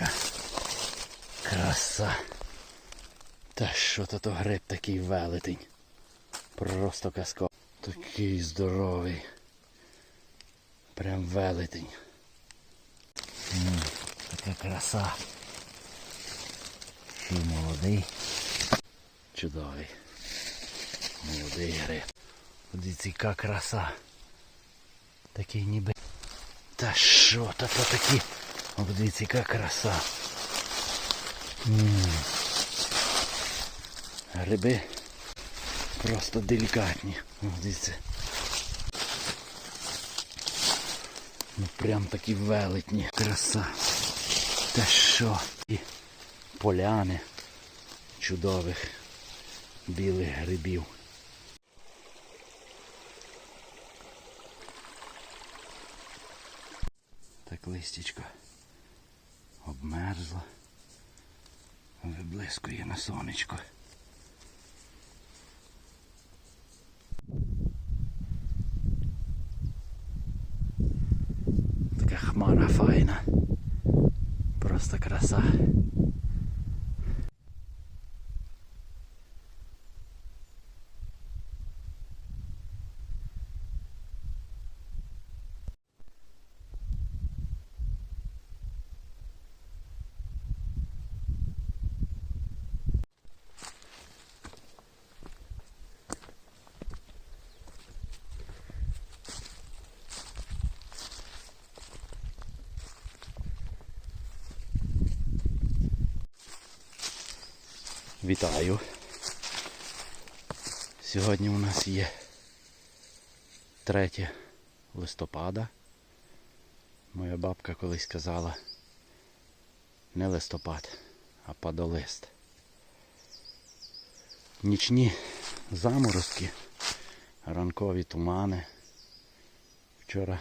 яка краса. Та що то то гриб такий велетень. Просто казко. Такий здоровий. Прям велетень. М, Така краса. І молодий. Чудовий. Молодий гриб. Дивіться, яка краса. Такий ніби. Та що то такі? О, Подивіться, яка краса. М. Гриби просто делікатні. О, Дивіться. Ну прям такі велетні. Краса. Та що? І поляни чудових білих грибів. Так листячко обмерзло, виблискує на сонечко. Така хмара файна. Просто краса. Вітаю. Сьогодні у нас є 3 листопада. Моя бабка колись казала не листопад, а падолист. Нічні заморозки, ранкові тумани. Вчора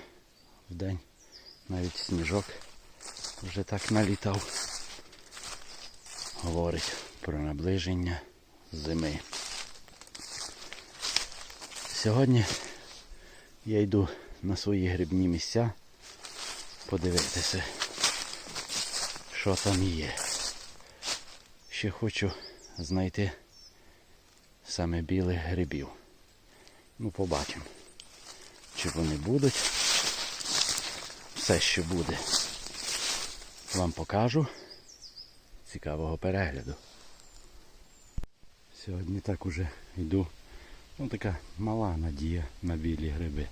в день навіть сніжок вже так налітав. Говорить про наближення зими. Сьогодні я йду на свої грибні місця подивитися, що там є. Ще хочу знайти саме білих грибів. Ну, побачимо, чи вони будуть. Все, що буде, вам покажу. Цікавого перегляду. Сьогодні так уже йду. Ну така мала надія на білі гриби.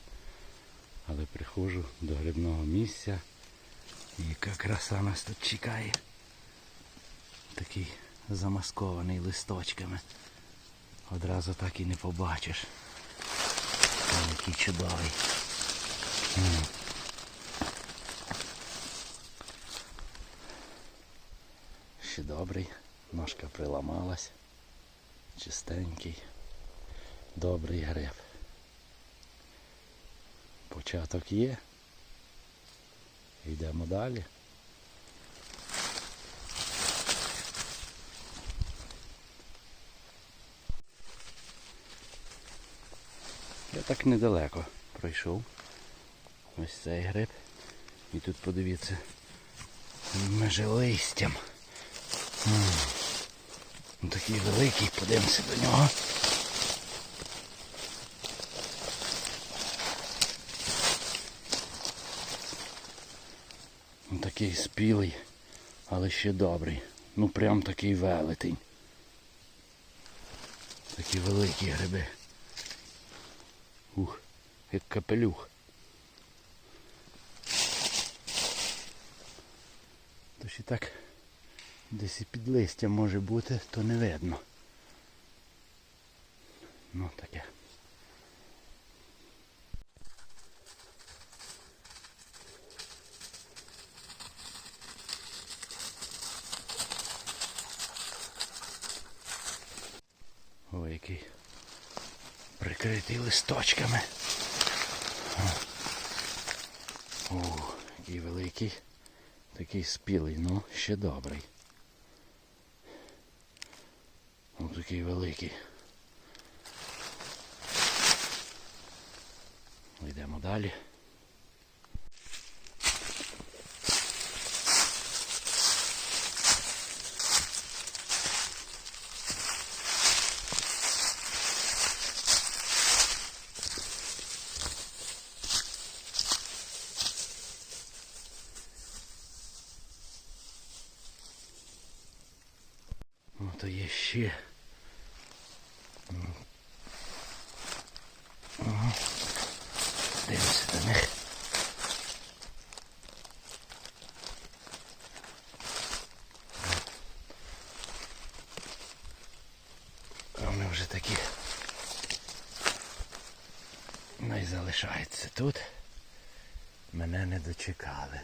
Але приходжу до грибного місця. І яка краса нас тут чекає. Такий замаскований листочками. Одразу так і не побачиш. Ой, Який чудовий. Ще добрий. Ножка приламалась. Чистенький. Добрий гриб. Початок є. Йдемо далі. Я так недалеко пройшов. Ось цей гриб. І тут подивіться межи листям. М. Ну, Такий великий, подивимося до нього. Ну, Такий спілий, але ще добрий. Ну прям такий велетень. Такі великі гриби. Ух, як капелюх. То ще так десь і під листям може бути, то не видно. Ну таке. Ой, який прикритий листочками. О, який великий, такий спілий, ну ще добрий. Ось такий великий. Ну, йдемо далі. Ото. Не залишаються тут. Мене не дочекали.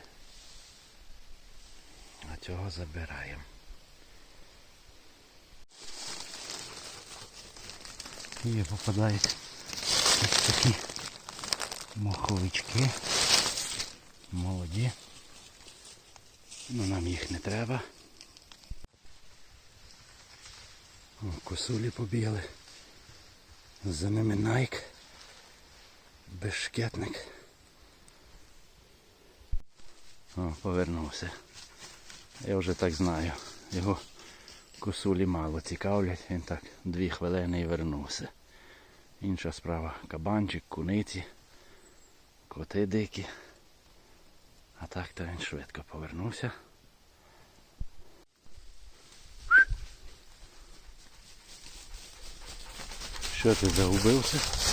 А цього забираємо. Є попадають ось такі моховички. Молоді. Ну нам їх не треба. О, косулі побігли. За ними найк. Бешкетник. О, повернувся. Я вже так знаю. Його косулі мало цікавлять. Він так дві хвилини і вернувся. Інша справа кабанчик, куниці, коти дикі. А так то він швидко повернувся. Що ти загубився?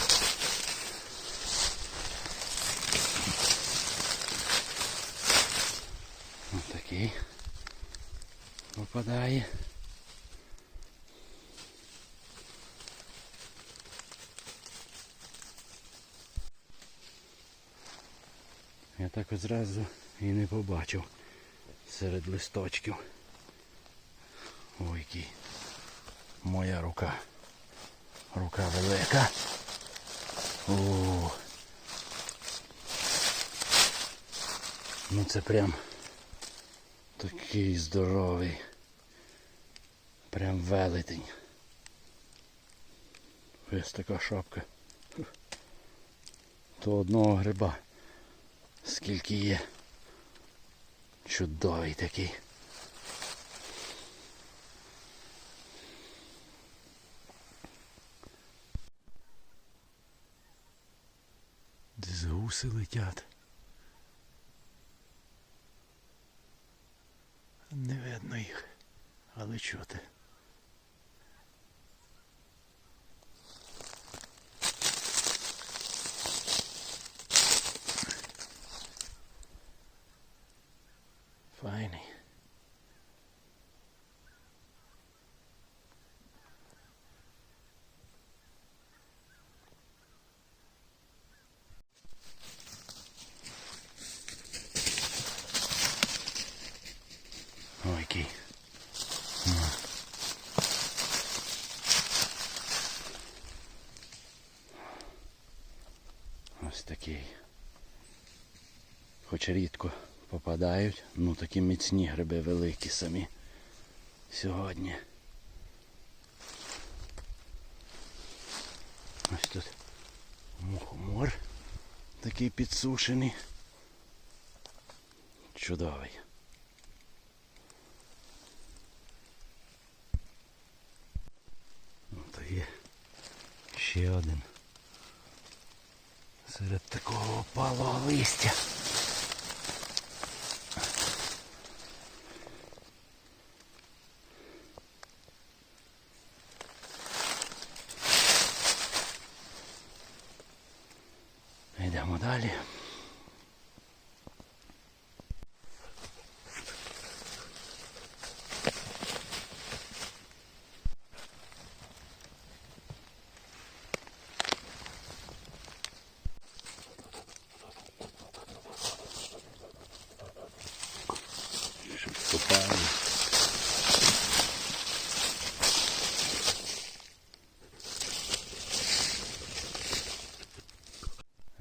Такий попадає. Я так от зразу і не побачив серед листочків. Ой, який моя рука. Рука велика. О. Ну це прям такий здоровий. Прям велетень. Ось така шапка. То одного гриба. Скільки є. Чудовий такий. Десь гуси летять. Не видно їх, але чути. Файний. Ой, який. Ось такий. Хоч рідко попадають, ну такі міцні гриби великі самі сьогодні. Ось тут мухомор такий підсушений. Чудовий. Ну, є ще один. Серед такого опалого листя. Йдемо далі.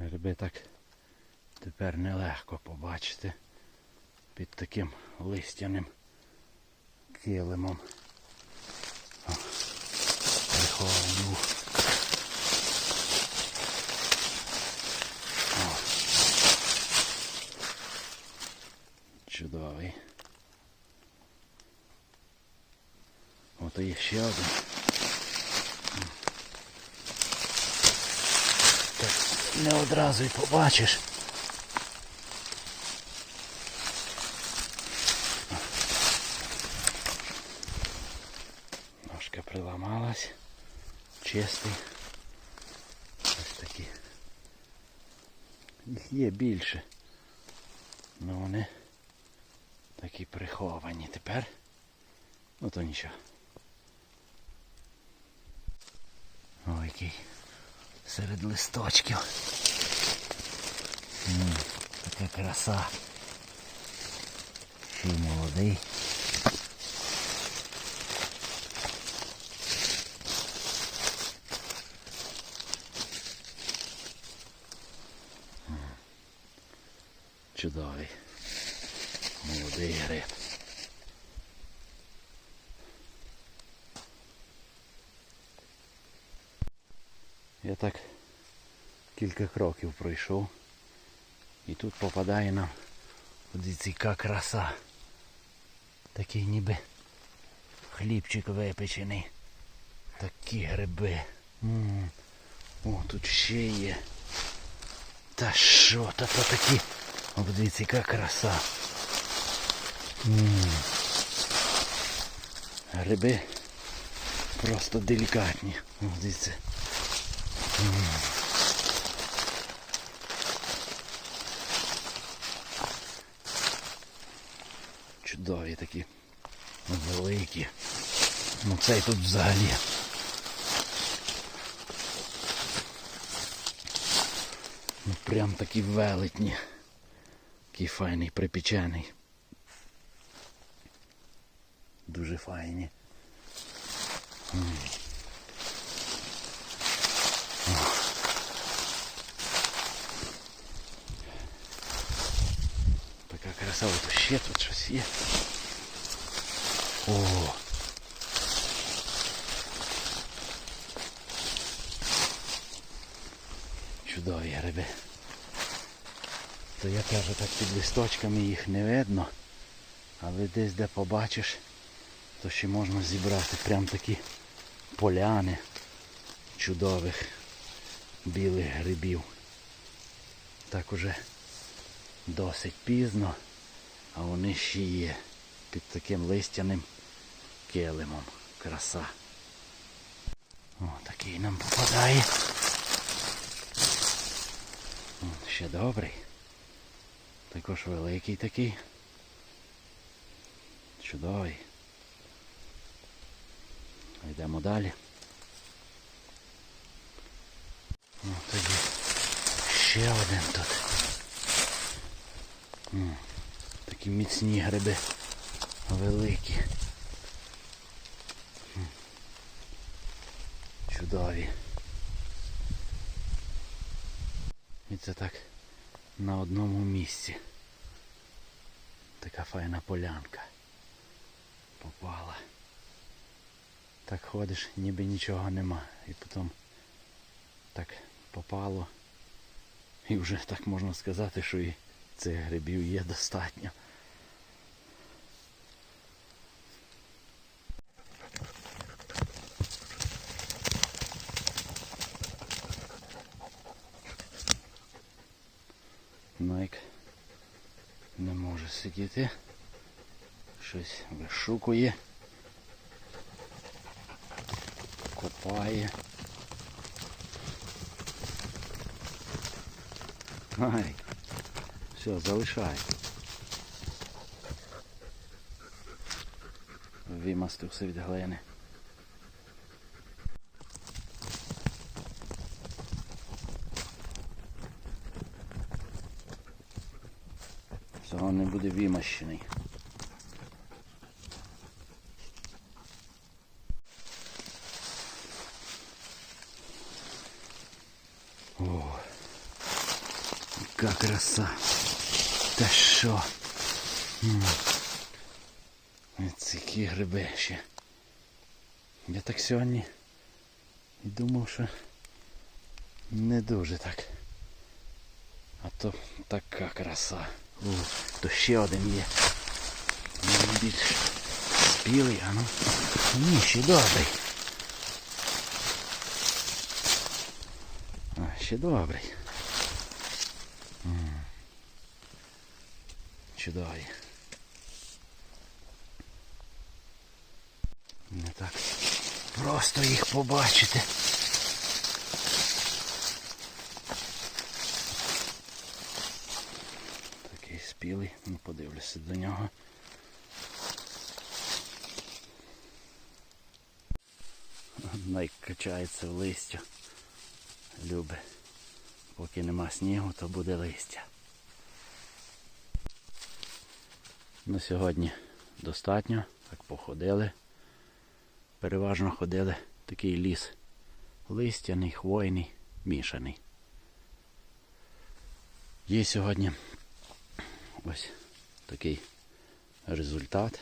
Гриби так тепер нелегко побачити під таким листяним килимом. О, Чудовий. Ото є ще один. Так не одразу й побачиш. Ножка приламалась. Чистий. Ось такі. Їх є більше. Ну вони такі приховані тепер. Ну то нічого. Ой, який серед листочків. Така краса. Ще й молодий. Чудовий. Молодий гриб. Я так кілька кроків пройшов. І тут попадає нам дивіться, яка краса. Такий ніби хлібчик випечений. Такі гриби. м О, тут ще є. Та що, та то такі. О, подивіться, яка краса. м Гриби просто делікатні. Дивіться. Чудові такі. Великі. Ну цей тут взагалі. Ну прям такі велетні. Такий файний, припечений. Дуже файні. Така краса, от ще тут щось є. О! Чудові гриби. То я кажу, так під листочками їх не видно, але десь де побачиш, то ще можна зібрати прям такі поляни чудових білих грибів. Так уже досить пізно, а вони ще є під таким листяним килимом. Краса. О, такий нам попадає. О, ще добрий. Також великий такий. Чудовий. Йдемо далі. О, тоді ще один тут. М, Такі міцні гриби. Великі. Чудові. І це так на одному місці. Така файна полянка. Попала. Так ходиш, ніби нічого нема. І потім так попало. І вже так можна сказати, що і цих грибів є достатньо. Найк не може сидіти. Щось вишукує. Копає. Ай, все, залишай. Вимастився від глини. Всього не буде вимащений. О, яка краса. Та що? Ось які гриби ще. Я так сьогодні думав, що не дуже так. А то така краса. О, то ще один є. Він більш спілий, а ну. Ні, ще добрий. А, ще добрий. Чудовий. Не так просто їх побачити. Такий спілий, ну подивлюся до нього. Найкачається в листя. Любе. Поки нема снігу, то буде листя. На сьогодні достатньо. Так походили. Переважно ходили такий ліс. Листяний, хвойний, мішаний. Є сьогодні ось такий результат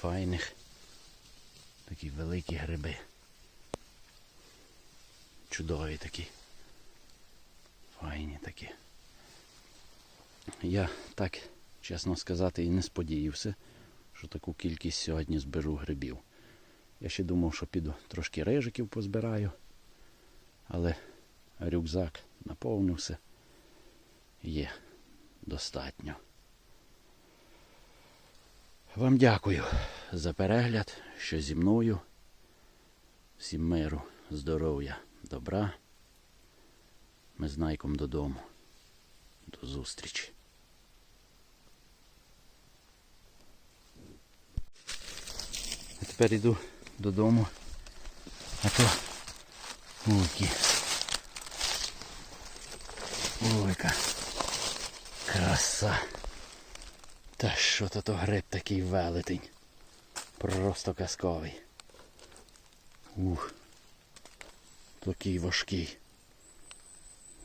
файних, такі великі гриби. Чудові такі. Файні такі. Я так, чесно сказати, і не сподівався, що таку кількість сьогодні зберу грибів. Я ще думав, що піду трошки рижиків позбираю, але рюкзак наповнився. Є достатньо. Вам дякую за перегляд, що зі мною. Всім миру, здоров'я, добра. Ми з Найком додому. До зустрічі. А тепер йду додому. А то Ой, яка краса. Та що то то гриб такий велетень. Просто казковий. Ух. Такий важкий.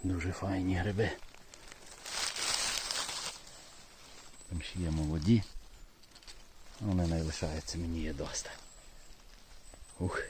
Дуже файні гриби. Там ще є молоді. Вони не лишаються, мені є доста. Ух.